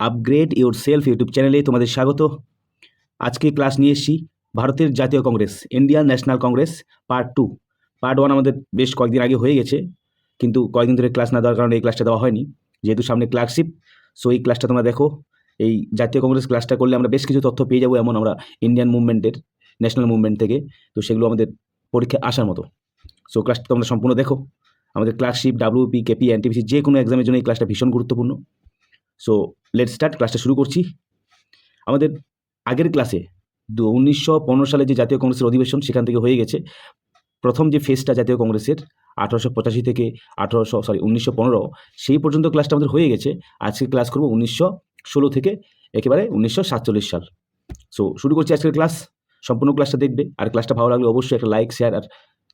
Upgrade your self YouTube চ্যানেলে তোমাদের স্বাগত। আজকে ক্লাস নিয়ে এসেছি ভারতের জাতীয় Congress, Indian National Congress part two. Part one আমাদের বেশ কয়েকদিন আগে হয়ে গেছে, কিন্তু কয়েকদিন ধরে ক্লাস না দেওয়ার কারণে এই ক্লাসটা দেওয়া হয়নি। যেহেতু সামনে ক্লার্কশিপ, সো এই ক্লাসটা তোমরা দেখো। এই জাতীয় কংগ্রেস ক্লাসটা করলে আমরা বেশ কিছু তথ্য পেয়ে যাব এমন আমরা ইন্ডিয়ান মুভমেন্টের, ন্যাশনাল মুভমেন্ট থেকে। তো সেগুলো আমাদের পরীক্ষায় আসার মতো। সো ক্লাসটা তোমরা সম্পূর্ণ দেখো। আমাদের ক্লার্কশিপ, ডাব্লিউপি, কেপি, এনটিপিসি যে কোনো এক্সামের জন্য এই ক্লাসটা ভীষণ গুরুত্বপূর্ণ। সো লেট স্টার্ট ক্লাসটা শুরু করছি। আমাদের আগের ক্লাসে দু উনিশশো সালে যে জাতীয় কংগ্রেসের অধিবেশন সেখান থেকে হয়ে গেছে। প্রথম যে ফেজটা জাতীয় কংগ্রেসের, আঠারোশো পঁচাশি থেকে আঠারোশো সরি উনিশশো পনেরো, সেই পর্যন্ত ক্লাসটা আমাদের হয়ে গেছে। আজকে ক্লাস করব উনিশশো ষোলো থেকে একেবারে উনিশশো সাতচল্লিশ সাল। সো শুরু করছি আজকের ক্লাস সম্পূর্ণ ক্লাসটা দেখবে। আর ক্লাসটা ভালো লাগলে অবশ্যই একটা লাইক শেয়ার আর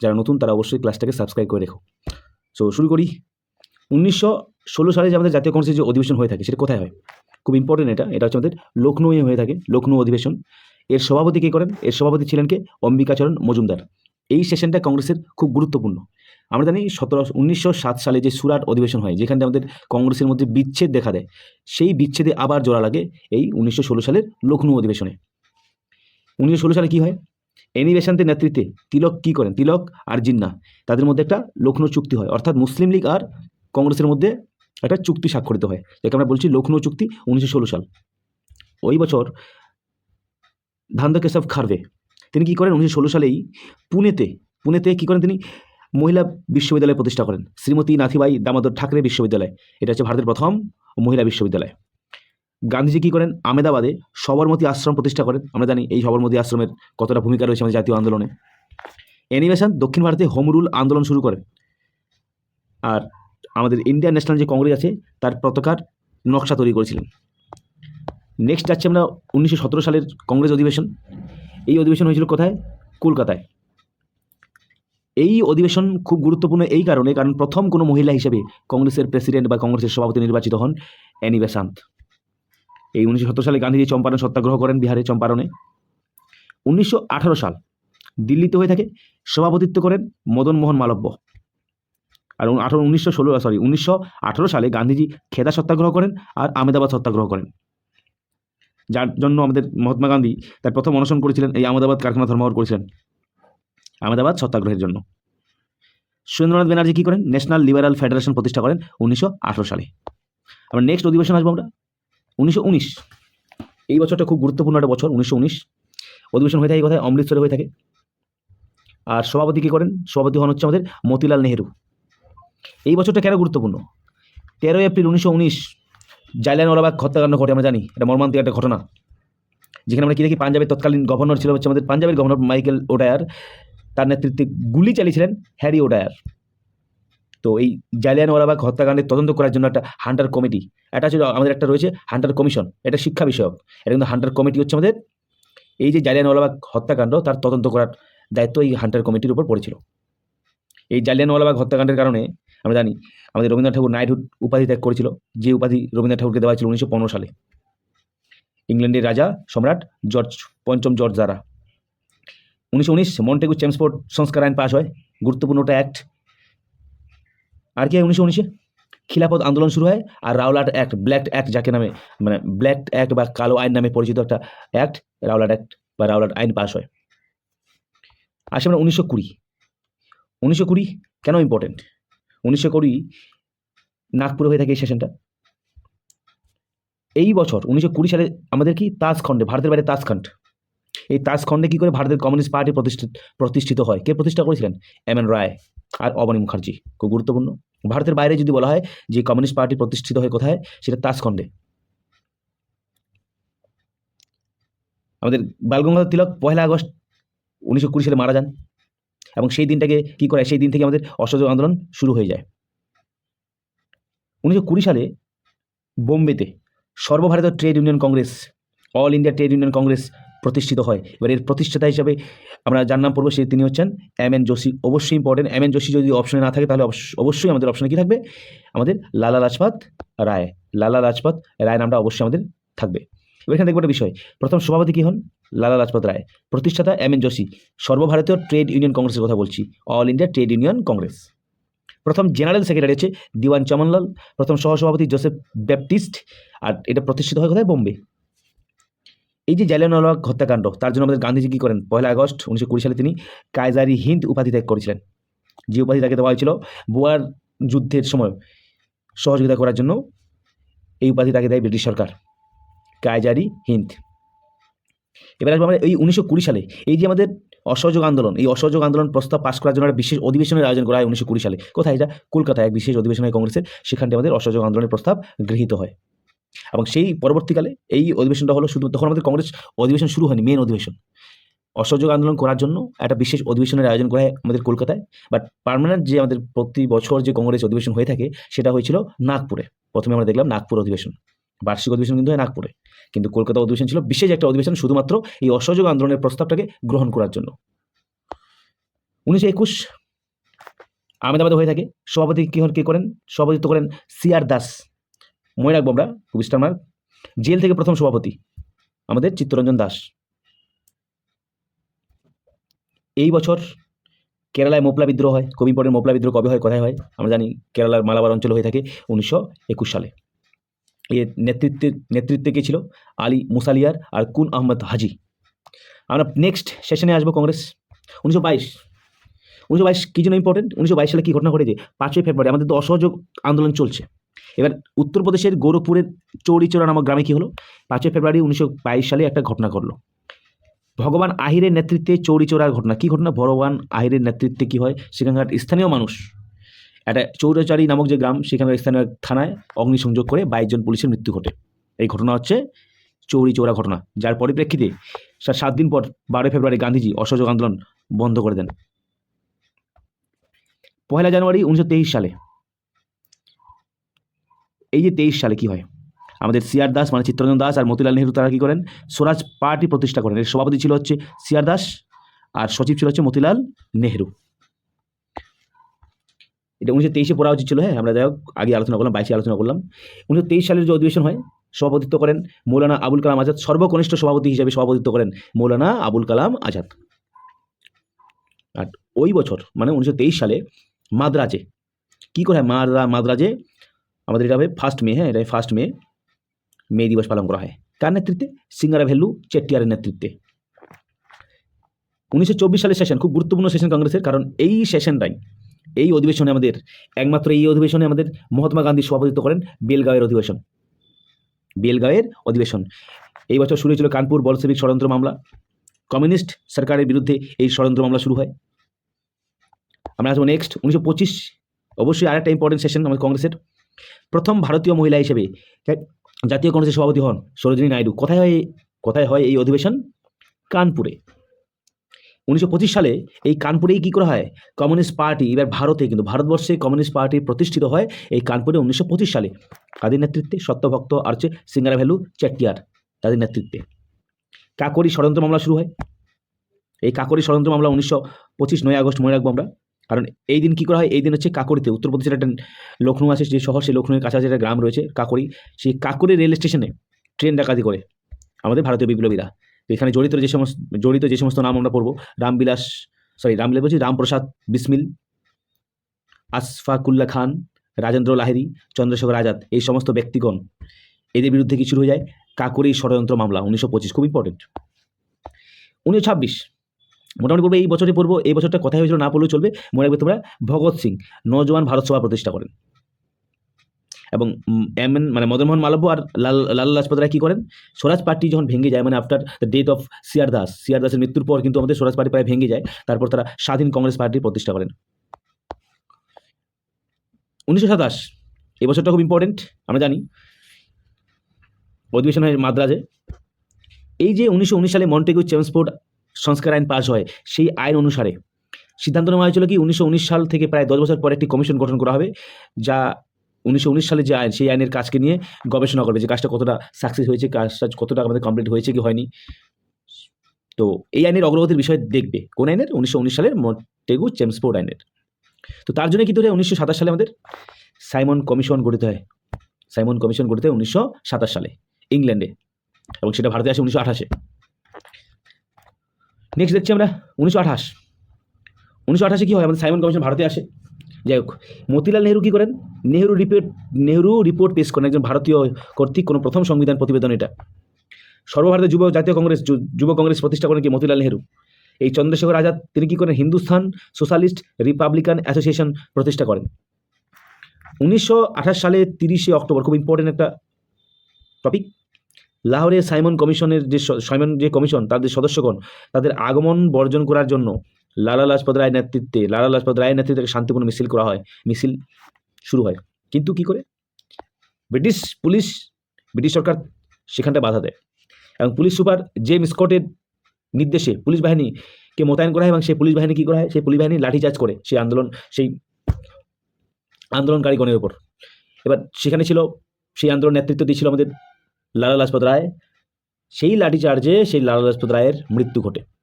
যারা নতুন তারা অবশ্যই ক্লাসটাকে সাবস্ক্রাইব করে রেখো। সো শুরু করি। উনিশশো ষোলো সালে যে আমাদের জাতীয় কংগ্রেসের যে অধিবেশন হয়ে থাকে, সেটা কোথায় হয়? খুব ইম্পর্টেন্ট এটা। এটা হচ্ছে আমাদের লখনৌয়ে হয়ে থাকে। লখনৌ অধিবেশন। এর সভাপতি কে করেন? এর সভাপতি ছিলেন কে? অম্বিকাচরণ মজুমদার। এই সেশনটা কংগ্রেসের খুব গুরুত্বপূর্ণ। আমরা জানি সতেরো, উনিশশো সাত সালে যে সুরাট অধিবেশন হয়, যেখানে আমাদের কংগ্রেসের মধ্যে বিচ্ছেদ দেখা দেয়, সেই বিচ্ছেদে আবার জোড়া লাগে এই উনিশশো ষোলো সালের লখনৌ অধিবেশনে। উনিশশো ষোলো সালে কী হয়? এনি বেসান্তের নেতৃত্বে তিলক কী করেন? তিলক আর জিন্না। তাদের মধ্যে একটা লখনৌ চুক্তি হয়। অর্থাৎ মুসলিম লীগ আর কংগ্রেসের মধ্যে একটা চুক্তি স্বাক্ষরিত হয়, যাকে আমরা বলছি লখনৌ চুক্তি উনিশশো ষোলো সাল। ওই বছর ধান্দা কেশব খারভে তিনি কী করেন? উনিশশো ষোলো সালেই পুনেতে পুনেতে কী করেন তিনি? মহিলা বিশ্ববিদ্যালয় প্রতিষ্ঠা করেন। শ্রীমতী নাথিবাই দামোদর ঠাকরে বিশ্ববিদ্যালয়। এটা হচ্ছে ভারতের প্রথম মহিলা বিশ্ববিদ্যালয়। গান্ধীজি কী করেন? আমেদাবাদে সবরমতী আশ্রম প্রতিষ্ঠা করেন। আমরা জানি এই সবরমতী আশ্রমের কতটা ভূমিকা রয়েছে আমাদের জাতীয় আন্দোলনে। অ্যানিমেশন দক্ষিণ ভারতে হোম রুল আন্দোলন শুরু করেন। আর আমাদের ইন্ডিয়ান ন্যাশনাল যে কংগ্রেস আছে, তার পতাকার নকশা তৈরি করেছিলেন। নেক্সট যাচ্ছে আমরা উনিশশো সতেরো সালের কংগ্রেস অধিবেশন। এই অধিবেশন হয়েছিল কোথায়? কলকাতায়। এই অধিবেশন খুব গুরুত্বপূর্ণ এই কারণে, কারণ প্রথম কোনো মহিলা হিসেবে কংগ্রেসের প্রেসিডেন্ট বা কংগ্রেসের সভাপতি নির্বাচিত হন অ্যানি বেসান্ত এই উনিশশো সত্তর সালে গান্ধীজি চম্পারণ সত্যাগ্রহ করেন বিহারে চম্পারণে। উনিশশো আঠারো সাল দিল্লিতে হয়ে থাকে, সভাপতিত্ব করেন মদন মোহন মালব্য। আর আঠারো উনিশশো ষোলো সরি উনিশশো আঠারো সালে গান্ধীজি খেদা সত্যাগ্রহ করেন আর আমেদাবাদ সত্যাগ্রহ করেন। যার জন্য আমাদের মহাত্মা গান্ধী তার প্রথম অনশন করেছিলেন, এই আহমেদাবাদ কারখানা ধর্মাবর করেছিলেন। আহমেদাবাদ সত্যাগ্রহের জন্য। সুরেন্দ্রনাথ ব্যানার্জি কী করেন? ন্যাশনাল লিবারাল ফেডারেশন প্রতিষ্ঠা করেন উনিশশো আঠারো সালে। আমরা নেক্সট অধিবেশন আসব আমরা। উনিশশো উনিশ। এই বছরটা খুব গুরুত্বপূর্ণ একটা বছর, উনিশশো উনিশ। অধিবেশন হয়ে থাকে কোথায়, অমৃতসরে হয়ে থাকে। আর সভাপতি কী করেন? সভাপতি হন হচ্ছে আমাদের মতিলাল নেহেরু। এই বছরটা কেন গুরুত্বপূর্ণ? তেরোই এপ্রিল উনিশশো উনিশ জালিয়ানওয়ালাবাগ হত্যাকাণ্ড ঘটে, আমরা জানি, এটা মর্মান্তিক একটা ঘটনা। যেখানে আমরা কী দেখি, পাঞ্জাবের তৎকালীন গভর্নর ছিল হচ্ছে আমাদের পাঞ্জাবের গভর্নর মাইকেল ওডায়ার তার নেতৃত্বে গুলি চালিয়েছিলেন হ্যারি ওডায়ার। তো এই জালিয়ানওয়ালাবাগ হত্যাকাণ্ডের তদন্ত করার জন্য একটা হান্টার কমিটি, এটা ছিল আমাদের একটা রয়েছে হান্টার কমিশন, এটা শিক্ষা বিষয়ক। এটা কিন্তু হান্টার কমিটি হচ্ছে আমাদের, এই যে জালিয়ানওয়ালাবাগ হত্যাকাণ্ড, তার তদন্ত করার দায়িত্ব এই হান্টার কমিটির উপর পড়েছিল। এই জালিয়ানওয়ালাবাগ হত্যাকাণ্ডের কারণে আমরা জানি, আমাদের রবীন্দ্রনাথ ঠাকুর নাইটহুড উপাধি ত্যাগ করেছিল, যে উপাধি রবীন্দ্রনাথ ঠাকুরকে দেওয়া হয়েছিল উনিশশো পনেরো সালে। ইংল্যান্ডের রাজা সম্রাট জর্জ, পঞ্চম জর্জ দ্বারা। উনিশশো উনিশ মন্টেগু চেমসফোর্ড সংস্কার আইন পাশ হয়, গুরুত্বপূর্ণ একটা অ্যাক্ট আর কি হয় উনিশশো উনিশে? খিলাফত আন্দোলন শুরু হয় আর রাওলাট অ্যাক্ট ব্ল্যাক অ্যাক্ট যাকে নামে মানে ব্ল্যাক অ্যাক্ট বা কালো আইন নামে পরিচিত একটা অ্যাক্ট রাওলাট অ্যাক্ট বা রাওলাট আইন পাশ হয়। আসে আমরা উনিশশো কুড়ি। উনিশশো কুড়ি কেন ইম্পর্টেন্ট উনিশশো কুড়ি নাগপুরে হয়ে থাকে এই সেশনটা এই বছর উনিশশো কুড়ি সালে আমাদের কি? তাজখণ্ডে, ভারতের বাইরে তাজখণ্ড। এই তাজখণ্ডে কী করে ভারতের কমিউনিস্ট পার্টি প্রতিষ্ঠিত প্রতিষ্ঠিত হয়? কে প্রতিষ্ঠা করেছিলেন? এম এন রায় আর অবনী মুখার্জি। খুব গুরুত্বপূর্ণ। ভারতের বাইরে যদি বলা হয় যে কমিউনিস্ট পার্টি প্রতিষ্ঠিত হয় কোথায়? সেটা তাজখণ্ডে। আমাদের বালগঙ্গাধর তিলক, পয়লা আগস্ট উনিশশো কুড়ি সালে মারা যান। এবং সেই দিনটাকে কী করে সেই দিন থেকে আমাদের অসহযোগ আন্দোলন শুরু হয়ে যায়। উনিশশো কুড়ি সালে বোম্বেতে সর্বভারতীয় trade union Congress, all India trade union Congress প্রতিষ্ঠিত হয়। এবার এর প্রতিষ্ঠাতা হিসাবে আমরা যার নাম পড়ব সে তিনি হচ্ছেন এম এন যোশী। অবশ্যই ইম্পর্টেন্ট এম এন যোশী যদি অপশনে না থাকে তাহলে অবশ্য- অবশ্যই আমাদের অপশনে কী থাকবে? আমাদের লালা লাজপাত রায়। লালা লাজপত রায় নামটা অবশ্যই আমাদের থাকবে। এবার এখানে দেখব একটা বিষয়। প্রথম সভাপতি কী হন? লালা লাজপত রায়। প্রতিষ্ঠাতা এম এন যোশী, সর্বভারতীয় ট্রেড ইউনিয়ন কংগ্রেসের কথা বলছি। All India trade union Congress. প্রথম জেনারেল সেক্রেটারি হচ্ছে দিওয়ান চমনলাল, প্রথম সহসভাপতি জোসেফ ব্যাপটিস্ট, আর এটা প্রতিষ্ঠিত হয় কোথায়? বোম্বে। এই যে জালিয়ানওয়ালাবাগ হত্যাকাণ্ড, তার জন্য আমাদের গান্ধীজি কী করেন? পয়লা আগস্ট উনিশশো কুড়ি সালে তিনি কায়জারি হিন্দ উপাধি ত্যাগ করেছিলেন। যে উপাধি তাকে দেওয়া হয়েছিল বোয়ার যুদ্ধের সময় সহযোগিতা করার জন্য, এই উপাধি তাকে দেয় ব্রিটিশ সরকার, কায়জারি হিন্দ। এবার আসব আমরা এই উনিশশো কুড়ি সালে। এই যে আমাদের অসহযোগ আন্দোলন, এই অসহযোগ আন্দোলন প্রস্তাব পাশ করার জন্য একটা বিশেষ অধিবেশনের আয়োজন করা হয় উনিশশো কুড়ি সালে। কোথায়? এটা কলকাতায় এক বিশেষ অধিবেশন হয় কংগ্রেসের সেখানটি আমাদের অসহযোগ আন্দোলনের প্রস্তাব গৃহীত হয়। এবং সেই পরবর্তীকালে এই অধিবেশনটা হলো শুধু তখন আমাদের কংগ্রেস অধিবেশন শুরু হয়নি মেন অধিবেশন। অসহযোগ আন্দোলন করার জন্য একটা বিশেষ অধিবেশনের আয়োজন করা হয় আমাদের কলকাতায়। বাট পার্মানেন্ট যে আমাদের প্রতি বছর যে কংগ্রেস অধিবেশন হয়ে থাকে, সেটা হয়েছিল নাগপুরে। প্রথমে আমরা দেখলাম নাগপুর অধিবেশন। বার্ষিক অধিবেশন কিন্তু হয় নাগপুরে। কিন্তু কলকাতা অধিবেশন ছিল বিশেষ একটা অধিবেশন শুধুমাত্র এই অসহযোগ আন্দোলনের প্রস্তাবটাকে গ্রহণ করার জন্য। উনিশশো একুশ আহমেদাবাদে হয়ে থাকে। সভাপতি কী হন, কে করেন? সভাপতিত্ব করেন সি আর দাস মনে রাখব আমরা জেল থেকে প্রথম সভাপতি আমাদের চিত্তরঞ্জন দাস। এই বছর কেরালায় মোপলা বিদ্রোহ হয়। কবি পরের মোপলা বিদ্রোহ কবে হয়, কোথায় হয়, আমরা জানি। কেরালার মালাবার অঞ্চলে হয়ে থাকে উনিশশো একুশ সালে। এর নেতৃত্বে নেতৃত্বে কে ছিল? আলী মুসালিয়ার আর কুন আহমদ হাজি। আমরা নেক্সট সেশনে আসব কংগ্রেস। উনিশশো বাইশ। উনিশশো বাইশ কী জন্য ইম্পর্টেন্ট উনিশশো বাইশ সালে কী ঘটনা ঘটেছে? পাঁচই ফেব্রুয়ারি। আমাদের তো অসহযোগ আন্দোলন চলছে। এবার উত্তরপ্রদেশের গোরখপুরের চৌরিচোরা নামক গ্রামে কী হলো? পাঁচই ফেব্রুয়ারি উনিশশো বাইশ সালে একটা ঘটনা ঘটলো। ভগবান আহিরের নেতৃত্বে চৌরিচোরার ঘটনা। কী ঘটনা? ভগবান আহিরের নেতৃত্বে কী হয়? সেখানকার স্থানীয় মানুষ। একটা চৌরাচারি নামক যে গ্রাম সেখানকার স্থানীয় থানায় অগ্নিসংযোগ করে বাইশ জন পুলিশের মৃত্যু ঘটে। এই ঘটনা হচ্ছে চৌরি চৌরা ঘটনা। যার পরিপ্রেক্ষিতে সাত দিন পর বারোই ফেব্রুয়ারি গান্ধীজি অসহযোগ আন্দোলন বন্ধ করে দেন। পয়লা জানুয়ারি উনিশশো তেইশ সালে। এই যে তেইশ সালে কি হয়? আমাদের সিআর দাস মানে চিত্তরঞ্জন দাস আর মতিলাল নেহরু তারা কী করেন? স্বরাজ পার্টি প্রতিষ্ঠা করেন। এর সভাপতি ছিল হচ্ছে সিআর দাস আর সচিব ছিল হচ্ছে মতিলাল নেহরু। এটা উনিশশো তেইশে পড়া উচিত ছিল হ্যাঁ আমরা যাই হোক, আগে আলোচনা করলাম, বাইশে আলোচনা করলাম। উনিশশো তেইশ সালের যে অধিবেশন হয়, সভাপতিত্ব করেন মৌলানা আবুল কালাম আজাদ, সর্বকনিষ্ঠ সভাপতি হিসেবে সভাপতিত্ব করেন মৌলানা আবুল কালাম আজাদ। আর ওই বছর মানে উনিশশো তেইশ সালে মাদ্রাজে, কী করে হয়, মাদ্রা, মাদ্রাজে আমাদের এটা হবে ফার্স্ট মে হ্যাঁ এটা ফার্স্ট মে মে দিবস পালন করা হয়। কার নেতৃত্বে? সিঙ্গারা ভেল্লু চেট্টিয়ারের নেতৃত্বে। উনিশশো চব্বিশ সালের সেশন খুব গুরুত্বপূর্ণ সেশন কংগ্রেসের, কারণ এই সেশনটাই এই অধিবেশনে আমাদের, একমাত্র এই অধিবেশনে আমাদের মহাত্মা গান্ধী সভাপতিত্ব করেন বেলগাঁওয়ের অধিবেশন। বেলগাঁওয়ের অধিবেশন। এই বছর শুরু হয়েছিল কানপুর বলসেবিক ষড়যন্ত্র মামলা। কমিউনিস্ট সরকারের বিরুদ্ধে এই ষড়যন্ত্র মামলা শুরু হয়। আমরা আসব নেক্সট উনিশশো পঁচিশ। অবশ্যই আরেকটা ইম্পর্টেন্ট সেশন আমাদের কংগ্রেসের। প্রথম ভারতীয় মহিলা হিসেবে জাতীয় কংগ্রেসের সভাপতি হন সরোজিনী নাইডু। কোথায় হয় কোথায় হয় এই অধিবেশন কানপুরে। উনিশশো পঁচিশ সালে এই কানপুরেই কী করা হয়? কমিউনিস্ট পার্টি, এবার ভারতে কিন্তু ভারতবর্ষে কমিউনিস্ট পার্টি প্রতিষ্ঠিত হয় এই কানপুরে উনিশশো পঁচিশ সালে। তাদের নেতৃত্বে সত্যভক্ত আর হচ্ছে সিঙ্গারা ভ্যালু চেট্টিয়ার তাদের নেতৃত্বে। কাকরি ষড়যন্ত্র মামলা শুরু হয়। এই কাকরি ষড়যন্ত্র মামলা উনিশশো পঁচিশ নয় আগস্ট মনে রাখব আমরা। কারণ এই দিন কী করা হয়? এই দিন হচ্ছে কাকরিতে, উত্তরপ্রদেশের একটা লখনৌ আছে, যে শহর, সেই লখনৌয়ের কাছাকাছি একটা গ্রাম রয়েছে কাকরি। সেই কাকরি রেল স্টেশনে ট্রেন ডাকাতি করে আমাদের ভারতীয় বিপ্লবীরা। তো এখানে জড়িত যে সমস্ত, জড়িত যে সমস্ত নাম আমরা পড়ব, রামবিলাস সরি রামবিলাস বলছি, রামপ্রসাদ বিসমিল আশফাকুল্লা খান, রাজেন্দ্র লাহিরি চন্দ্রশেখর আজাদ, এই সমস্ত ব্যক্তিগণ। এদের বিরুদ্ধে কি শুরু হয়ে যায়? কাকরি ষড়যন্ত্র মামলা, উনিশশো পঁচিশ, খুব ইম্পর্টেন্ট উনিশশো ছাব্বিশ, মোটামুটি পড়বে এই বছরে পড়ব, এই বছরটা কোথায় হয়েছিল, না পড়লেও চলবে। মনে রাখবে তোমরা, ভগৎ সিং নজওয়ান ভারত সভা প্রতিষ্ঠা করেন। এবং এম এন মানে মদনমোহন মালব্য আর লাল লাল লাজপত রায় কী করেন? স্বরাজ পার্টি যখন ভেঙে যায় মানে after the death of CR Das CR দাসের মৃত্যুর পর কিন্তু আমাদের স্বরাজ পার্টি প্রায় ভেঙে যায়, তারপর তারা স্বাধীন কংগ্রেস পার্টি প্রতিষ্ঠা করেন। উনিশশো সাতাশ এই বছরটা খুব ইম্পর্টেন্ট আমরা জানি। অধিবেশন হয় মাদ্রাজে। এই যে উনিশশো উনিশ সালে মন্টেগু চেমসফোর্ড সংস্কার আইন পাস হয়, সেই আইন অনুসারে সিদ্ধান্ত নেওয়া হয়েছিল কি, উনিশশো উনিশ সাল থেকে প্রায় দশ বছর পরে একটি কমিশন গঠন করা হবে, যা উনিশশো উনিশ সালে যে আইন, সেই আইনের কাজকে নিয়ে গবেষণা করবে যে কাজটা কতটা সাকসেস হয়েছে, কাজটা কতটা আমাদের কমপ্লিট হয়েছে কি হয়নি। তো এই আইনের অগ্রগতির বিষয় দেখবে। কোন আইনের? উনিশশো উনিশ সালের মন্টেগু চেমসফোর্ড আইনের। তো তার জন্য কিন্তু উনিশশো সালে আমাদের সাইমন কমিশন গঠিত হয়। সাইমন কমিশন গঠিত হয় উনিশশো সাতাশ সালে ইংল্যান্ডে এবং সেটা ভারতে আসে উনিশশো আঠাশে। নেক্সট দেখছি আমরা, উনিশশো আঠাশ। উনিশশো আঠাশে কী হয়? আমাদের সাইমন কমিশন ভারতে আসে। যাই হোক, মতিলাল নেহরু কী করেন? নেহরু রিপোর্ট নেহরু রিপোর্ট পেশ করেন একজন ভারতীয় কর্তৃক কোনো প্রথম সংবিধান প্রতিবেদন এটা। সর্বভারতীয় যুব, জাতীয় কংগ্রেস যুব কংগ্রেস প্রতিষ্ঠা করেন কি মতিলাল নেহরু? এই চন্দ্রশেখর আজাদ, তিনি কী করেন? হিন্দুস্থান সোশ্যালিস্ট রিপাবলিকান অ্যাসোসিয়েশন প্রতিষ্ঠা করেন। উনিশশো আঠাশ সালে তিরিশে অক্টোবর, খুব ইম্পর্টেন্ট একটা টপিক লাহোরে সাইমন কমিশনের যে সাইমন যে কমিশন, তাদের সদস্যগণ, তাদের আগমন বর্জন করার জন্য লালা লাজপত রায়ের নেতৃত্বে, লালা লাজপত রায়ের নেতৃত্বে শান্তিপূর্ণ মিছিল করা হয়। মিছিল শুরু হয়। কিন্তু কি করে? ব্রিটিশ পুলিশ, ব্রিটিশ সরকার সেখানটা বাধা দেয় এবং পুলিশ সুপার জেমস স্কটের নির্দেশে পুলিশ বাহিনীকে মোতায়েন করা হয় এবং সেই পুলিশ বাহিনী কী করা হয়? সেই পুলিশ বাহিনী লাঠিচার্জ করে সেই আন্দোলন, সেই আন্দোলনকারীগণের ওপর এবার সেখানে ছিল, সেই আন্দোলন নেতৃত্ব দিয়েছিল আমাদের লালা লাজপত রায়। সেই লাঠিচার্জে সেই লালা লাজপত রায়ের মৃত্যু ঘটে।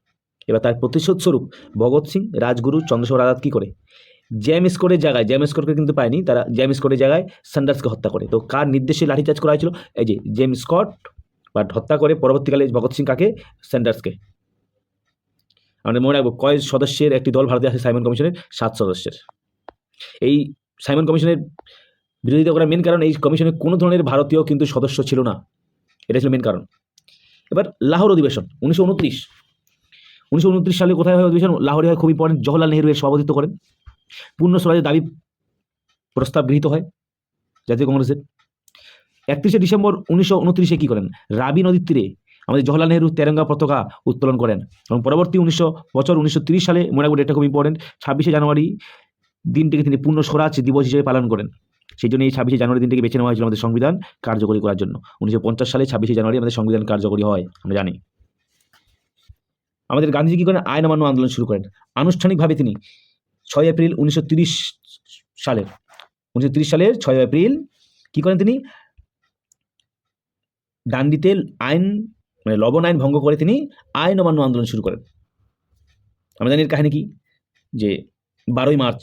এবার তার প্রতিশোধ স্বরূপ ভগৎ সিং, রাজগুরু, চন্দ্রশেখর আজাদ কী করে? জ্যাম স্কোরের জায়গায়, জ্যাম স্কটকে কিন্তু পায়নি, তারা জ্যাম স্কটের জায়গায় স্যান্ডার্সকে হত্যা করে। তো কার নির্দেশে লাঠিচার্জ করা হয়েছিল? এই যে জেম স্কট বাট হত্যা করে পরবর্তীকালে ভগৎ সিং কাকে? স্যান্ডার্সকে আমাদের মনে রাখব কয় সদস্যের একটি দল ভারতে আসে সাইমন কমিশনের, সাত সদস্যের। এই সাইমন কমিশনের বিরোধিতা করার মেন কারণ এই কমিশনে কোনো ধরনের ভারতীয় কিন্তু সদস্য ছিল না। এটা ছিল মেন কারণ। এবার লাহোর অধিবেশন, উনিশশো উনত্রিশ। উনিশশো উনত্রিশ সালে কোথায় হয় অধিবেশন? লাহোরে হয়। খুব ইম্পর্টেন্ট জওহরলাল নেহরু এর সভাপতিত্ব করেন। পূর্ণ স্বরাজের দাবি প্রস্তাব গৃহীত হয় জাতীয় কংগ্রেসের। একত্রিশে ডিসেম্বর উনিশশো উনত্রিশে কী করেন? রাবি নদীর তীরে আমাদের জওহরলাল নেহরু তেরঙ্গা পতাকা উত্তোলন করেন এবং পরবর্তী উনিশশো বছর উনিশশো সালে মনে রাখব এটা খুব ইম্পর্টেন্ট ছাব্বিশে জানুয়ারি দিনটিকে তিনি পূর্ণ স্বরাজ দিবস হিসেবে পালন করেন। সেই জন্য এই ছাব্বিশে জানুয়ারি দিনটিকে বেছে নেওয়া হয়েছিল আমাদের সংবিধান কার্যকরী করার জন্য। উনিশশো পঞ্চাশ সালে ছাব্বিশে জানুয়ারি আমাদের সংবিধান কার্যকরী হয়, আমরা জানি। আমাদের গান্ধীজি কী করেন? আইন অমান্য আন্দোলন শুরু করেন। আনুষ্ঠানিকভাবে তিনি ছয় এপ্রিল উনিশশো সালের উনিশশো সালের ছয় এপ্রিল কী করেন তিনি? ডান্ডিতে আইন মানে লবণ আইন ভঙ্গ করে তিনি আইন অমান্য আন্দোলন শুরু করেন। আমরা জানি এর কাহিনী কি? যে বারোই মার্চ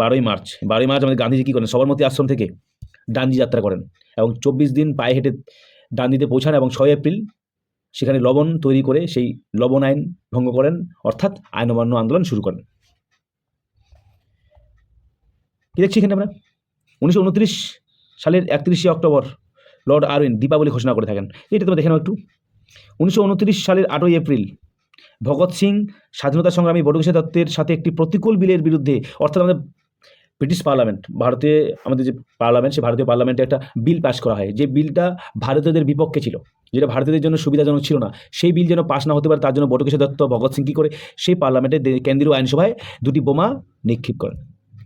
বারোই মার্চ বারোই মার্চ আমাদের গান্ধীজি কী করেন? সবরমতী আশ্রম থেকে ডান্ডি যাত্রা করেন এবং চব্বিশ দিন পায়ে হেঁটে ডান্ডিতে পৌঁছান এবং ছয় এপ্রিল সেখানে লবণ তৈরি করে সেই লবণ আইন ভঙ্গ করেন, অর্থাৎ আইন অমান্য আন্দোলন শুরু করেন। কি দেখছি এখানে আমরা? উনিশশো উনত্রিশ সালের একত্রিশে অক্টোবর লর্ড আরউইন দীপাবলি ঘোষণা করে থাকেন। এটা তোমরা দেখে নাও একটু। উনিশশো উনত্রিশ সালের আটই এপ্রিল ভগৎ সিং স্বাধীনতা সংগ্রামী বটুকেশ্বর দত্তের সাথে একটি প্রতিকূল বিলের বিরুদ্ধে, অর্থাৎ আমাদের ব্রিটিশ পার্লামেন্ট ভারতে আমাদের যে পার্লামেন্ট সে ভারতীয় পার্লামেন্টে একটা বিল পাস করা হয়। যে বিলটা ভারতীয়দের বিপক্ষে ছিল, যেটা ভারতীয়দের জন্য সুবিধাজনক ছিল না, সেই বিল যেন পাস না হতে পারে, তার জন্য বটুকেশ্বর দত্ত, ভগৎ সিং কী করে, সেই পার্লামেন্টে কেন্দ্রীয় আইনসভায় দুটি বোমা নিক্ষেপ করেন।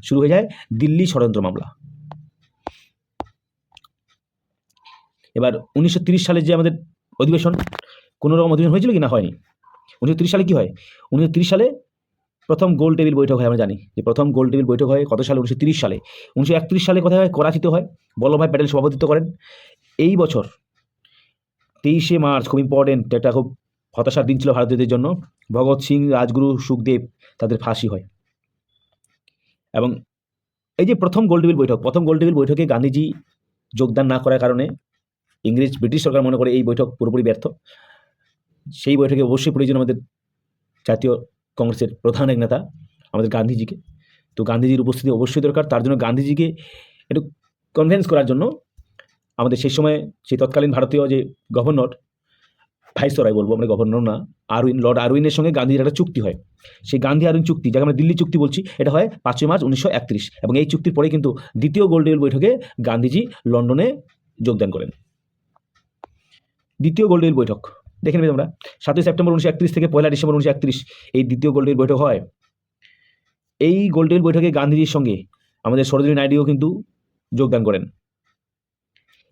শুরু হয়ে যায় দিল্লি ষড়যন্ত্র মামলা। এবার উনিশশো সালে যে আমাদের অধিবেশন, কোনো রকম অধিবেশন হয়েছিল কি না? হয়নি। উনিশশো সালে কী হয়? উনিশশো সালে প্রথম গোল টেবিল বৈঠক হয়, আমরা জানি যে প্রথম গোল টেবিল বৈঠক হয় কত সালে? উনিশশো সালে। উনিশশো একত্রিশ সালে কোথায় হয়? করাচিতে হয়। বল্লভভাই প্যাটেল সভাপতিত্ব করেন। এই বছর তেইশে মার্চ খুব ইম্পর্টেন্ট একটা খুব হতাশার দিন ছিল ভারতীয়দের জন্য। ভগৎ সিং, রাজগুরু, সুখদেব তাদের ফাঁসি হয়। এবং এই যে প্রথম গোল টেবিল বৈঠক, প্রথম গোল টেবিল বৈঠকে গান্ধীজি যোগদান না করার কারণে ইংরেজ, ব্রিটিশ সরকার মনে করে এই বৈঠক পুরোপুরি ব্যর্থ। সেই বৈঠকে অবশ্যই প্রয়োজন আমাদের জাতীয় কংগ্রেসের প্রধান এক নেতা, আমাদের গান্ধীজিকে। তো গান্ধীজির উপস্থিতি অবশ্যই দরকার। তার জন্য গান্ধীজিকে একটু কনভেন্স করার জন্য আমাদের সেই সময় সেই তৎকালীন ভারতীয় যে গভর্নর ভাইসরয় বলব আমরা গভর্নর না আরউইন লর্ড আরউইনের সঙ্গে গান্ধীর একটা চুক্তি হয়। সেই গান্ধী আরউইন চুক্তি, যাকে আমরা দিল্লি চুক্তি বলছি, এটা হয় পাঁচই মার্চ উনিশশো একত্রিশ এবং এই চুক্তির পরে কিন্তু দ্বিতীয় গোল্ডেল বৈঠকে গান্ধীজি লন্ডনে যোগদান করেন। দ্বিতীয় গোল্ডেল বৈঠক। দেখে নেবে তোমরা। সাতই সেপ্টেম্বর উনিশশো একত্রিশ থেকে পয়লা ডিসেম্বর উনিশশো একত্রিশ, এই দ্বিতীয় গোল্ডেল বৈঠক হয়। এই গোল্ডেল বৈঠকে গান্ধীজির সঙ্গে আমাদের সরোজিনী নাইডুও কিন্তু যোগদান করেন।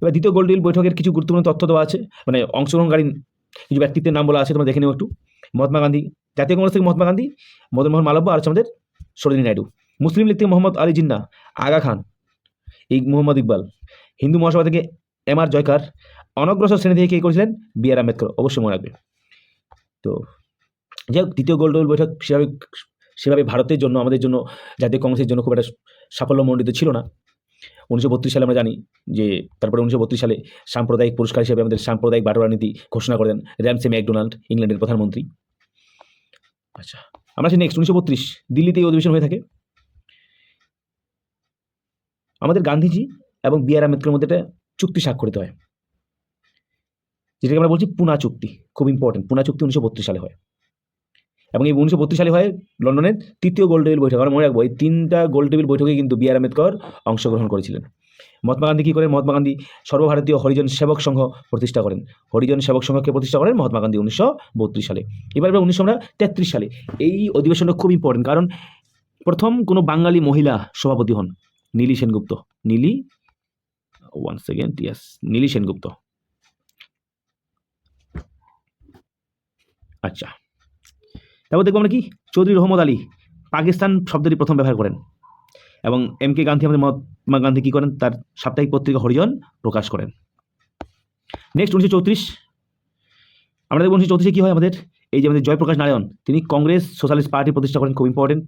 এবার দ্বিতীয় গোল্ডেল বৈঠকের কিছু গুরুত্বপূর্ণ তথ্য দেওয়া আছে মানে অংশগ্রহণকারী কিছু ব্যক্তিত্বের নাম বলা আছে, তোমরা দেখে নেও একটু। মহাত্মা গান্ধী, জাতীয় কংগ্রেস থেকে মহাত্মা গান্ধী, মদন মোহন মালব্য, আর হচ্ছে আমাদের সরোজিনী নাইডু। মুসলিম লীগ থেকে মোহাম্মদ আলী জিন্না, আগা খান, এই মোহাম্মদ ইকবাল। হিন্দু মহাসভা থেকে এম আর জয়কার অনগ্রসর শ্রেণি থেকে কে করেছিলেন? B R Ambedkar. অবশ্যই মনে রাখবে। তো, যাই হোক, দ্বিতীয় গোল্ডেল বৈঠক সেভাবে সেভাবে ভারতের জন্য, আমাদের জন্য, জাতীয় কংগ্রেসের জন্য খুব একটা সাফল্যমণ্ডিত ছিল না। উনিশশো বত্রিশ সালে আমরা জানি যে, তারপরে উনিশশো বত্রিশ সালে সাম্প্রদায়িক পুরস্কার হিসেবে আমাদের সাম্প্রদায়িক বাটোয়ারা নীতি ঘোষণা করেন র্যামসে ম্যাকডোনাল্ড, ইংল্যান্ডের প্রধানমন্ত্রী। আচ্ছা আমরা আসি নেক্সট উনিশশো বত্রিশ, দিল্লিতে এই অধিবেশন হয়ে থাকে। আমাদের গান্ধীজি এবং বি আর আম্বেদকরের মধ্যে একটা চুক্তি স্বাক্ষরিত হয়। যেটাকে আমরা বলছি পুনা চুক্তি, খুব ইম্পর্টেন্ট পুনা চুক্তি উনিশশো বত্রিশ সালে হয়। এবং এই উনিশশো বত্রিশ সালে হয় লন্ডনের তৃতীয় গোল টেবিল বৈঠক, আমরা মনে রাখব, এই তিনটা গোল টেবিল বৈঠকে কিন্তু বি আর আম্বেদকর অংশগ্রহণ করেছিলেন। মহাত্মা গান্ধী কী করেন? মহাত্মা গান্ধী সর্বভারতীয় হরিজন সেবক সংঘ প্রতিষ্ঠা করেন। হরিজন সেবক সংঘকে প্রতিষ্ঠা করেন? মহাত্মা গান্ধী উনিশশো বত্রিশ সালে। এবার এবার উনিশশো তেত্রিশ সালে। এই অধিবেশনটা খুব ইম্পর্টেন্ট কারণ প্রথম কোনো বাঙালি মহিলা সভাপতি হন Nellie Sengupta. Nellie one second yes Nellie Sengupta. আচ্ছা। তারপর দেখব আমরা কি? চৌধুরী রহমদ আলী, পাকিস্তান শব্দটি প্রথম ব্যবহার করেন এবং এম কে গান্ধী আমাদের মহাত্মা গান্ধী কী করেন? তার সাপ্তাহিক পত্রিকা হরিজন প্রকাশ করেন। নেক্সট উনিশশো চৌত্রিশ। আমরা দেখব উনিশশো চৌত্রিশে কী হয় আমাদের? এই যে আমাদের জয়প্রকাশ নারায়ণ, তিনি কংগ্রেস সোশ্যালিস্ট পার্টি প্রতিষ্ঠা করেন, খুব ইম্পর্টেন্ট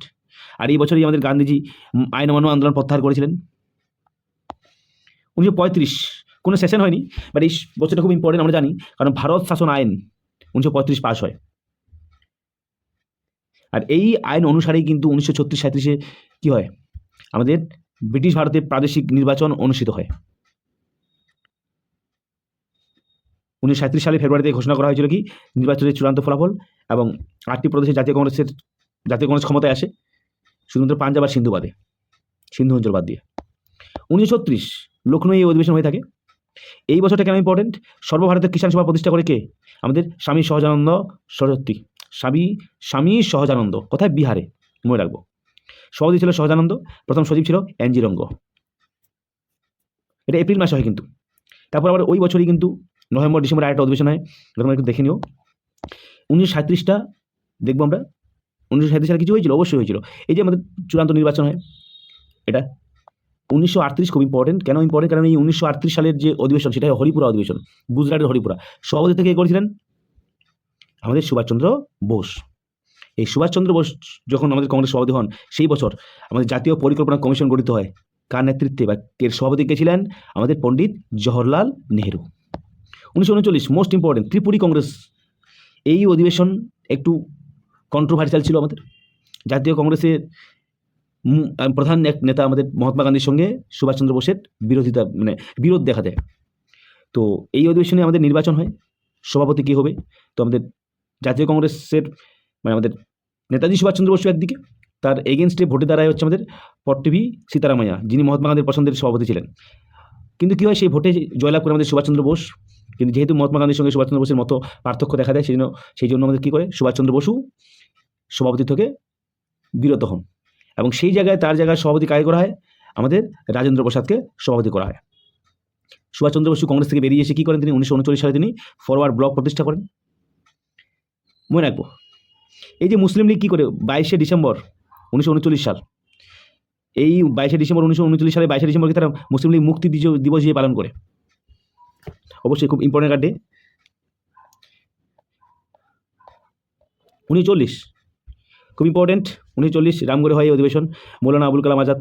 আর এই বছরই আমাদের গান্ধীজি আইন অমান্য আন্দোলন প্রত্যাহার করেছিলেন। উনিশশো পঁয়ত্রিশ। কোনো সেশন হয়নি বাট এই বছরটা খুব ইম্পর্টেন্ট আমরা জানি, কারণ ভারত শাসন আইন উনিশশো পঁয়ত্রিশ পাস হয়। আর এই আইন অনুসারেই কিন্তু উনিশশো ছত্রিশ সাঁত্রিশে কী হয়? আমাদের ব্রিটিশ ভারতে প্রাদেশিক নির্বাচন অনুষ্ঠিত হয়। উনিশশো সাঁত্রিশ সালে ফেব্রুয়ারিতে ঘোষণা করা হয়েছিল কি? নির্বাচনের চূড়ান্ত ফলাফল এবং আটটি প্রদেশে জাতীয় কংগ্রেসের, জাতীয় কংগ্রেস ক্ষমতায় আসে, শুধুমাত্র পাঞ্জাব আর সিন্ধু বাদে, সিন্ধু অঞ্চল বাদ দিয়ে। উনিশশো ছত্রিশ লখনৌ এই অধিবেশন হয়ে থাকে। এই বছরটা কেন ইম্পর্টেন্ট সর্বভারতীয় কিষাণ সভা প্রতিষ্ঠা করে কে? আমাদের স্বামী সহজানন্দ সরস্বতী। স্বামী স্বামী সহজানন্দ। কোথায়? বিহারে। মনে রাখব। সভাপতি ছিল সহজানন্দ, প্রথম সচিব ছিল এনজি রঙ্গ। এটা এপ্রিল মাসে হয় কিন্তু। তারপর আবার ওই বছরই কিন্তু নভেম্বর, ডিসেম্বর আরেকটা অধিবেশন হয়। তোমরা একটু দেখে নিও। উনিশশো সাঁত্রিশটা দেখব আমরা। উনিশশো সাঁত্রিশ সালে কিছু হয়েছিল? অবশ্যই হয়েছিল। এই যে আমাদের চূড়ান্ত নির্বাচন হয়, এটা উনিশশো আটত্রিশ খুব ইম্পর্টেন্ট কেন ইম্পর্টেন্ট কারণ এই উনিশশো আটত্রিশ সালের যে অধিবেশন, সেটা হরিপুরা অধিবেশন, গুজরাটের হরিপুরা। সভাপতি থেকে করেছিলেন? আমাদের সুভাষচন্দ্র বোস। এই সুভাষচন্দ্র বোস যখন আমাদের কংগ্রেস সভাপতি হন, সেই বছর আমাদের জাতীয় পরিকল্পনা কমিশন গঠিত হয়। কার নেতৃত্বে বা এর সভাপতি কে ছিলেন? আমাদের পণ্ডিত জওহরলাল নেহেরু। উনিশশো উনচল্লিশ মোস্ট ইম্পর্টেন্ট ত্রিপুরী কংগ্রেস। এই অধিবেশন একটু কন্ট্রোভার্সিয়াল ছিল আমাদের। জাতীয় কংগ্রেসের প্রধান এক নেতা আমাদের মহাত্মা গান্ধীর সঙ্গে সুভাষচন্দ্র বোসের বিরোধিতা মানে বিরোধ দেখা দেয় তো এই অধিবেশনে আমাদের নির্বাচন হয়। সভাপতি কী হবে? তো আমাদের জাতীয় কংগ্রেসের মানে আমাদের নেতাজি সুভাষচন্দ্র বসু একদিকে, তার এগেনস্টে ভোটে দাঁড়ায় হচ্ছে আমাদের পট্টিভি সীতারামাইয়া, যিনি মহাত্মা গান্ধীর পছন্দের সভাপতি ছিলেন। কিন্তু কী হয়, সেই ভোটে জয়লাভ করে আমাদের সুভাষচন্দ্র বোস, কিন্তু যেহেতু মহাত্মা গান্ধীর সঙ্গে সুভাষচন্দ্র বোসের মতো পার্থক্য দেখা দেয় সেই জন্য সেই জন্য আমাদের কী করে, সুভাষচন্দ্র বসু সভাপতি থেকে বিরত হন। এবং সেই জায়গায় তার জায়গায় সভাপতি কায় করা হয়? আমাদের রাজেন্দ্র প্রসাদকে সভাপতি করা হয়। সুভাষচন্দ্র বসু কংগ্রেস থেকে বেরিয়ে এসে কী করেন তিনি? উনিশশো উনচল্লিশ সালে তিনি ফরওয়ার্ড ব্লক প্রতিষ্ঠা করেন। মনে রাখব। এই যে মুসলিম লীগ কী করে? বাইশে ডিসেম্বর উনিশশো উনচল্লিশ সাল। এই বাইশে ডিসেম্বর উনিশশো উনচল্লিশ সালে বাইশে ডিসেম্বরকে তারা মুসলিম লীগ মুক্তি দিবস হিসেবে পালন করে। অবশ্যই খুব ইম্পর্টেন্ট কার্ডে উনিশশো চল্লিশ, খুব ইম্পর্টেন্ট উনিশশো চল্লিশ রামগড়ে হয় এই অধিবেশন, মৌলানা আবুল কালাম আজাদ।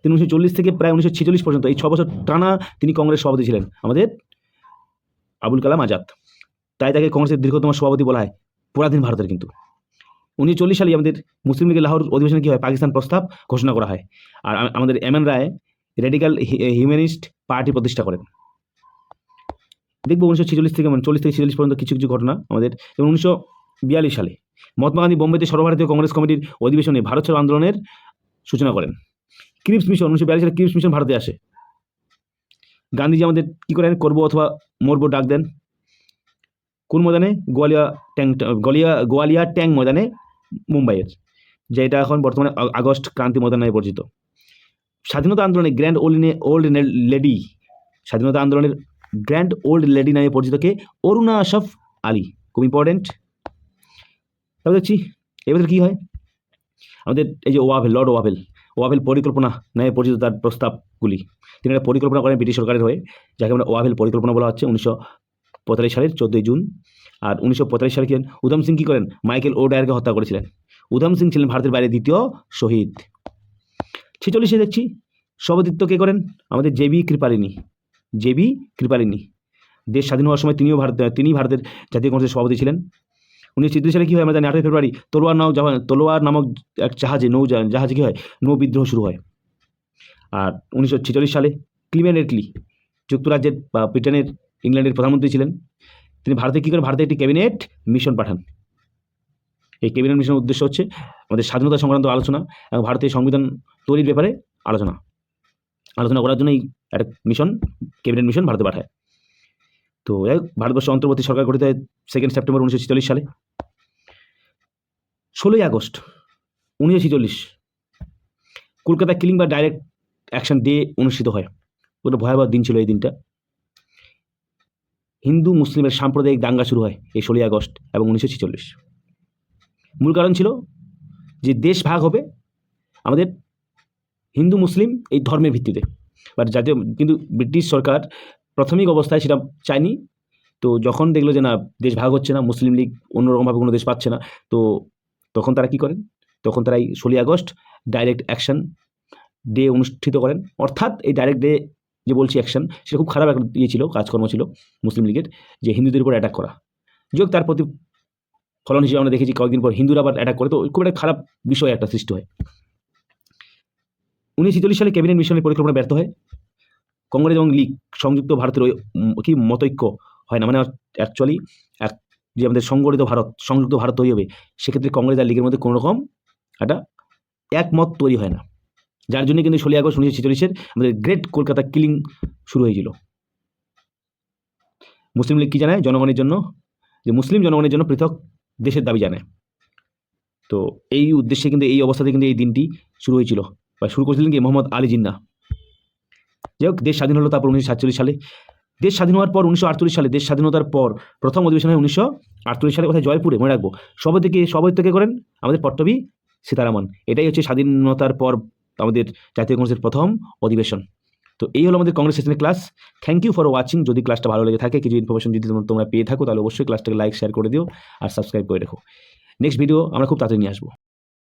তিনি উনিশশো চল্লিশ থেকে প্রায় উনিশশো ছেচল্লিশ পর্যন্ত, এই ছ বছর টানা তিনি কংগ্রেস সভাপতি ছিলেন, আমাদের আবুল কালাম আজাদ। তাই তাকে কংগ্রেসের দীর্ঘতম সভাপতি বলা হয়। পুরাধীন ভারতের কিন্তু। উনিশশো চল্লিশ সালে আমাদের মুসলিম লীগের লাহোর অধিবেশনে কী হয়? পাকিস্তান প্রস্তাব ঘোষণা করা হয়। আর আমাদের M N Roy radical humanist party প্রতিষ্ঠা করেন। দেখব উনিশশো ছেচল্লিশ থেকে মানে চল্লিশ থেকে ছেচল্লিশ পর্যন্ত কিছু কিছু ঘটনা আমাদের। যেমন উনিশশো বিয়াল্লিশ সালে মহাত্মা গান্ধী বোম্বেতে সর্বভারতীয় কংগ্রেস কমিটির অধিবেশনে ভারত ছাড়ো আন্দোলনের সূচনা করেন। ক্রিপস মিশন, উনিশশো বিয়াল্লিশ সালে ক্রিপস মিশন ভারতে আসে। গান্ধীজি আমাদের কী করেন? করব অথবা মরবো ডাক দেন। কোন ময়দানে? গোয়ালিয়া ট্যাং, গোয়ালিয়া গোয়ালিয়া ট্যাং ময়দানে মুম্বাইয়ের যেটা এখন বর্তমানে আগস্ট ক্রান্তি ময়দান নামে পরিচিত। স্বাধীনতা আন্দোলনে গ্র্যান্ড ওল্ড ওল্ড লেডি, স্বাধীনতা আন্দোলনের গ্র্যান্ড ওল্ড লেডি নামে পরিচিত কে? অরুণা আশফ আলী, খুব ইম্পর্টেন্ট তারপর দেখছি, এবার কী হয়? আমাদের এই যে ওয়াভেল, লর্ড ওয়াভেল ওয়াভেল পরিকল্পনা নামে পরিচিত তার প্রস্তাবগুলি। তিনি একটা পরিকল্পনা করেন ব্রিটিশ সরকারের হয়ে, যাকে আমরা ওয়াভেল পরিকল্পনা বলা হচ্ছে, উনিশশো পঁয়তাল্লিশ সালের চোদ্দোই জুন। আর উনিশশো পঁয়তাল্লিশ সালে কি উধম সিং, কী করেন? মাইকেল ও ডায়ারকে হত্যা করেছিলেন। উধম সিং ছিলেন ভারতের বাইরে দ্বিতীয় শহীদ। ছেচল্লিশে দেখছি, সভাপতিত্ব কে করেন? আমাদের জেবি কৃপালিনী। জেবি কৃপালিনী। দেশ স্বাধীন হওয়ার সময় তিনিও ভারত তিনি ভারতের জাতীয় কংগ্রেসের সভাপতি ছিলেন। উনিশশো ছিয়াত্তর সালে কী হয়? আমরা জানি, আঠেরোই ফেব্রুয়ারি তলোয়ার জাহাজ তলোয়ার নামক এক জাহাজে নৌ জা- জাহাজে কী হয়? নৌ বিদ্রোহ শুরু হয়। আর উনিশশো ছেচল্লিশ সালে ক্লিমেন্ট এটলি যুক্তরাজ্যের বা ব্রিটেনের ইংল্যান্ডের প্রধানমন্ত্রী ছিলেন। তিনি ভারতে কী করেন ভারতে একটি ক্যাবিনেট মিশন পাঠান? এই ক্যাবিনেট মিশনের উদ্দেশ্য হচ্ছে আমাদের স্বাধীনতা সংক্রান্ত আলোচনা এবং ভারতীয় সংবিধান তৈরির ব্যাপারে আলোচনা। আলোচনা করার জন্য এই একটা মিশন, ক্যাবিনেট মিশন ভারতে পাঠায়। তো ভারতবর্ষ অন্তর্বর্তী সরকার গঠিত হয় সেকেন্ড সেপ্টেম্বর উনিশশো ছেচল্লিশ সালে। ষোলোই আগস্ট উনিশশো ছেচল্লিশ, কলকাতা কিলিং বা ডাইরেক্ট অ্যাকশন ডে অনুষ্ঠিত হয়। ওটা ভয়াবহ দিন ছিল এই দিনটা। হিন্দু মুসলিমের সাম্প্রদায়িক দাঙ্গা শুরু হয় এই ষোলোই আগস্ট এবং উনিশশো ছেচল্লিশ। মূল কারণ ছিল যে দেশ ভাগ হবে আমাদের হিন্দু মুসলিম এই ধর্মের ভিত্তিতে। বাট জাতীয় কিন্তু ব্রিটিশ সরকার প্রাথমিক অবস্থায় সেটা চায়নি। তো যখন দেখল যে না, দেশ ভাগ হচ্ছে না, মুসলিম লীগ অন্যরকমভাবে কোনো দেশ পাচ্ছে না, তো তখন তারা কি করেন? তখন তারা এই ষোলোই আগস্ট ডাইরেক্ট অ্যাকশন ডে অনুষ্ঠিত করেন। অর্থাৎ এই ডাইরেক্ট ডে যে বলছি অ্যাকশন সেটা খুব খারাপ একটা ইয়ে ছিল, কাজকর্ম ছিল মুসলিম লীগের, যে হিন্দুদের উপর অ্যাটাক করা। যোগ তার প্রতি ফলন হিসেবে আমরা দেখেছি কয়েকদিন পর হিন্দুরা আবার অ্যাটাক করে, তো খুব একটা খারাপ বিষয় একটা সৃষ্টি হয়। উনিশশো ছেচল্লিশ সালে ক্যাবিনেট মিশনের পরিকল্পনা ব্যর্থ হয়। কংগ্রেস এবং লীগ সংযুক্ত ভারতের ওই কি মতৈক্য হয় না মানে অ্যাকচুয়ালি এক, যে আমাদের সংগঠিত ভারত, সংযুক্ত ভারত তৈরি হবে, সেক্ষেত্রে কংগ্রেস আর লীগের মধ্যে কোনো রকম একটা একমত তৈরি হয় না। যার জন্য কিন্তু ষোলোই আগস্ট উনিশশো ছেচল্লিশের আমাদের গ্রেট কলকাতা কিলিং শুরু হয়েছিল। মুসলিম লীগ কী জানায় জনগণের জন্য। যে মুসলিম জনগণের জন্য পৃথক দেশের দাবি জানায় তো এই উদ্দেশ্যে কিন্তু এই অবস্থাতে কিন্তু এই দিনটি শুরু হয়েছিল। বা শুরু করেছিলেন কি? মোহাম্মদ আলী জিন্না। যাই হোক, দেশ স্বাধীন হলো তারপর উনিশশো সাতচল্লিশ সালে। দেশ স্বাধীন হওয়ার পর উনিশশো আটচল্লিশ সালে, দেশ স্বাধীনতার পর প্রথম অধিবেশন হয় উনিশশো আটচল্লিশ সালে কোথায় জয়পুরে মনে রাখব সবাই থেকে সবাই থেকে করেন? আমাদের পট্টবী সীতারামন। এটাই হচ্ছে স্বাধীনতার পর আমাদের জাতীয় কংগ্রেসের প্রথম অধিবেশন। তো এই হলো আমাদের কংগ্রেস সেশনের class. Thank you for watching যদি ক্লাসটা ভালো লেগে থাকে, কিছু ইনফরমেশন যদি তোমরা- পেয়ে থাকো, তাহলে অবশ্যই ক্লাসটাকে লাইক শেয়ার করে দিও আর সাবস্ক্রাইব করে রেখো। নেক্সট ভিডিও আমরা খুব তাড়াতাড়ি নিয়ে আসব।